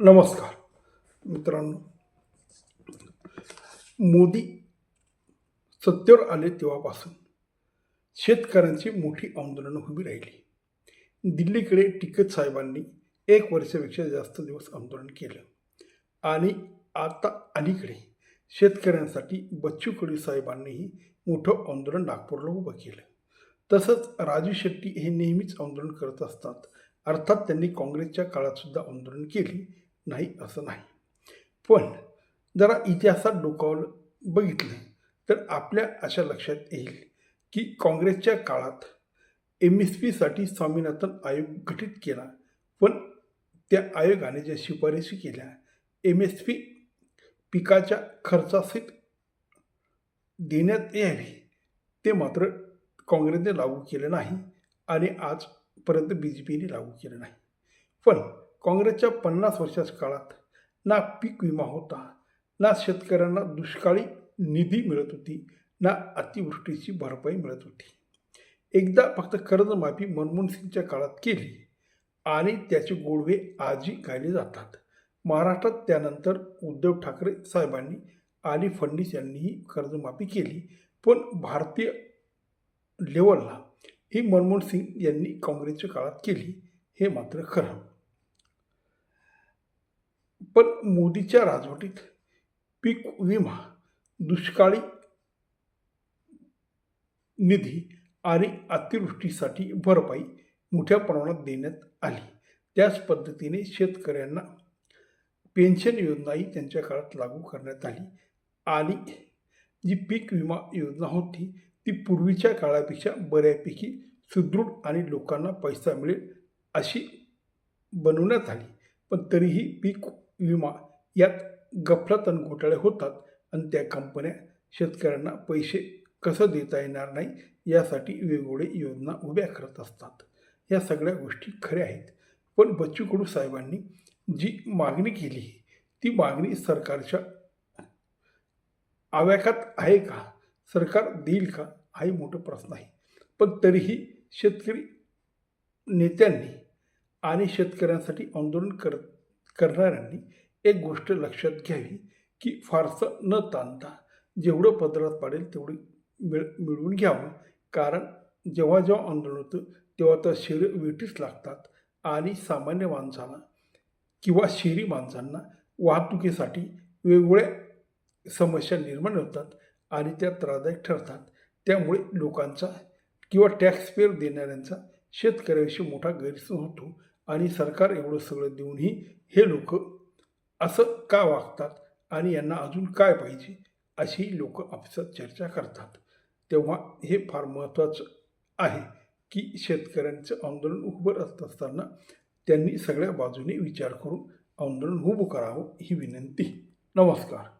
नमस्कार. मित्रांनो मोदी सत्तेवर आले तेव्हापासून शेतकऱ्यांची मोठी आंदोलनं उभी राहिली. दिल्लीकडे टिकत साहेबांनी एक वर्षापेक्षा जास्त दिवस आंदोलन केलं. आणि आता अलीकडे शेतकऱ्यांसाठी बच्चू कडू साहेबांनीही मोठं आंदोलन नागपूरला उभं केलं. तसंच राजू शेट्टी हे नेहमीच आंदोलन करत असतात. अर्थात त्यांनी काँग्रेसच्या काळातसुद्धा आंदोलन केली. नाही असं नाही. पण जरा इतिहासात डोकावलं बघितलं तर आपल्या अशा लक्षात येईल की काँग्रेसच्या काळात एम एस पीसाठी स्वामीनाथन आयोग गठीत केला पण त्या आयोगाने ज्या शिफारशी केल्या एम एस पी पिकाच्या खर्चासहित देण्यात यावी ते मात्र काँग्रेसने लागू केलं नाही आणि आजपर्यंत बी जे पीने लागू केलं नाही. पण काँग्रेसच्या पन्नास वर्षाच्या काळात ना पीक विमा होता ना शेतकऱ्यांना दुष्काळी निधी मिळत होती ना अतिवृष्टीची भरपाई मिळत होती. एकदा फक्त कर्जमाफी मनमोहन सिंगच्या काळात केली आणि त्याचे गोडवे आजही गायले जातात. महाराष्ट्रात त्यानंतर उद्धव ठाकरे साहेबांनी आणि फडणीस यांनीही कर्जमाफी केली पण भारतीय लेवलला ही मनमोहन सिंग यांनी काँग्रेसच्या काळात केली हे मात्र खरं. पण मोदीच्या राजवटीत पीक विमा दुष्काळी निधी आणि अतिवृष्टीसाठी भरपाई मोठ्या प्रमाणात देण्यात आली. त्याच पद्धतीने शेतकऱ्यांना पेन्शन योजनाही त्यांच्या काळात लागू करण्यात आली आणि जी पीक विमा योजना होती ती पूर्वीच्या काळापेक्षा बऱ्यापैकी सुदृढ आणि लोकांना पैसा मिळेल अशी बनवण्यात आली. पण तरीही पीक विमा यात गफलत आणि घोटाळे होतात आणि त्या कंपन्या शेतकऱ्यांना पैसे कसं देता येणार नाही यासाठी वेगवेगळे योजना उभ्या करत असतात. या सगळ्या गोष्टी खऱ्या आहेत. पण बच्चू कडू साहेबांनी जी मागणी केली ती मागणी सरकारच्या आव्याकात आहे का? सरकार देईल का? हाही मोठा प्रश्न आहे. पण तरीही शेतकरी नेत्यांनी आणि शेतकऱ्यांसाठी आंदोलन करत करणाऱ्यांनी एक गोष्ट लक्षात घ्यावी की फारसं न ताणता जेवढं पदरात पाडेल तेवढी मिळ मिळवून घ्यावं. कारण जेव्हा जेव्हा आंदोलन होतं तेव्हा तर शरीर वेटीस लागतात आणि सामान्य माणसाला किंवा शहरी माणसांना वाहतुकीसाठी वेगवेगळ्या समस्या निर्माण होतात आणि त्या त्रासदायक ठरतात. त्यामुळे लोकांचा किंवा टॅक्स पेअर देणाऱ्यांचा शेतकऱ्याविषयी मोठा गैरसमज होतो आणि सरकार एवढं सगळं देऊनही हे लोक असं का वागतात आणि यांना अजून काय पाहिजे अशी लोक आपसात चर्चा करतात. तेव्हा हे फार महत्त्वाचं आहे की शेतकऱ्यांचं आंदोलन उभं असत असताना त्यांनी सगळ्या बाजूने विचार करून आंदोलन उभं करावं ही विनंती. नमस्कार.